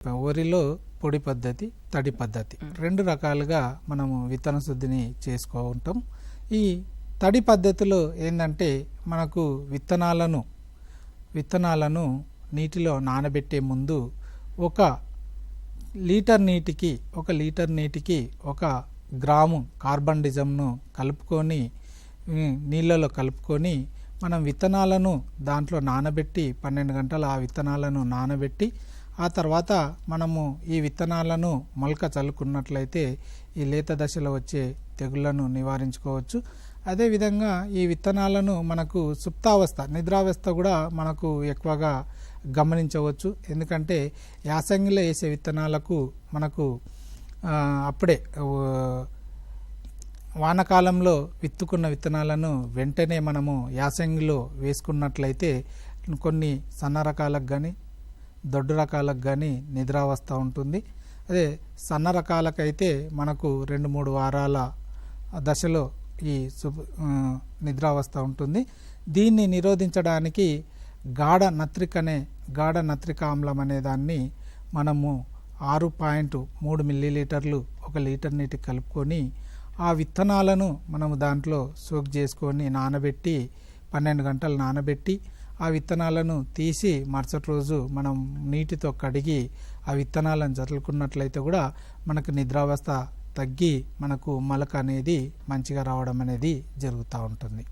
వరిలో పొడి పద్ధతి తడి పద్ధతి. రెండు రకాలుగా మనము విత్తన శుద్ధిని చేసుకుంటాం ఈ తడి పద్ధతిలో ఏంటంటే మనకు విత్తనాలను విత్తనాలను నీటిలో నానబెట్టే ముందు ఒక లీటర్ నీటికి ఒక లీటర్ నీటికి ఒక గ్రాము కార్బన్ డిజమ్ను కలుపుకొని నీళ్ళలో కలుపుకొని మనం విత్తనాలను దాంట్లో నానబెట్టి పన్నెండు గంటలు ఆ విత్తనాలను నానబెట్టి ఆ తర్వాత మనము ఈ విత్తనాలను మొలక చల్లుకున్నట్లయితే ఈ లేత దశలో వచ్చే తెగుళ్ళను నివారించుకోవచ్చు. అదేవిధంగా ఈ విత్తనాలను మనకు సుప్తావస్థ నిద్రావస్థ కూడా మనకు ఎక్కువగా గమనించవచ్చు. ఎందుకంటే యాసంగిలో వేసే విత్తనాలకు మనకు అప్పుడే వానకాలంలో విత్తుకున్న విత్తనాలను వెంటనే మనము యాసంగిలో వేసుకున్నట్లయితే కొన్ని సన్న రకాలకు కానీ దొడ్డు రకాలకు కానీ నిద్రావస్థ ఉంటుంది. అదే సన్న రకాలకైతే మనకు రెండు మూడు వారాల దశలో ఈ సు నిద్రావస్థ ఉంటుంది. దీన్ని నిరోధించడానికి గాఢ నత్రిక అనే గాఢ నత్రిక ఆమ్లం అనే దాన్ని మనము ఆరు పాయింట్ మూడు మిల్లీలీటర్లు ఒక లీటర్ నీటికి కలుపుకొని ఆ విత్తనాలను మనము దాంట్లో సోక్ చేసుకొని నానబెట్టి పన్నెండు గంటలు నానబెట్టి ఆ విత్తనాలను తీసి మరుసటి రోజు మనం నీటితో కడిగి ఆ విత్తనాలను జరులుకున్నట్లయితే కూడా మనకు నిద్రావస్థ తగ్గి మనకు మొలక అనేది మంచిగా రావడం అనేది జరుగుతూ ఉంటుంది.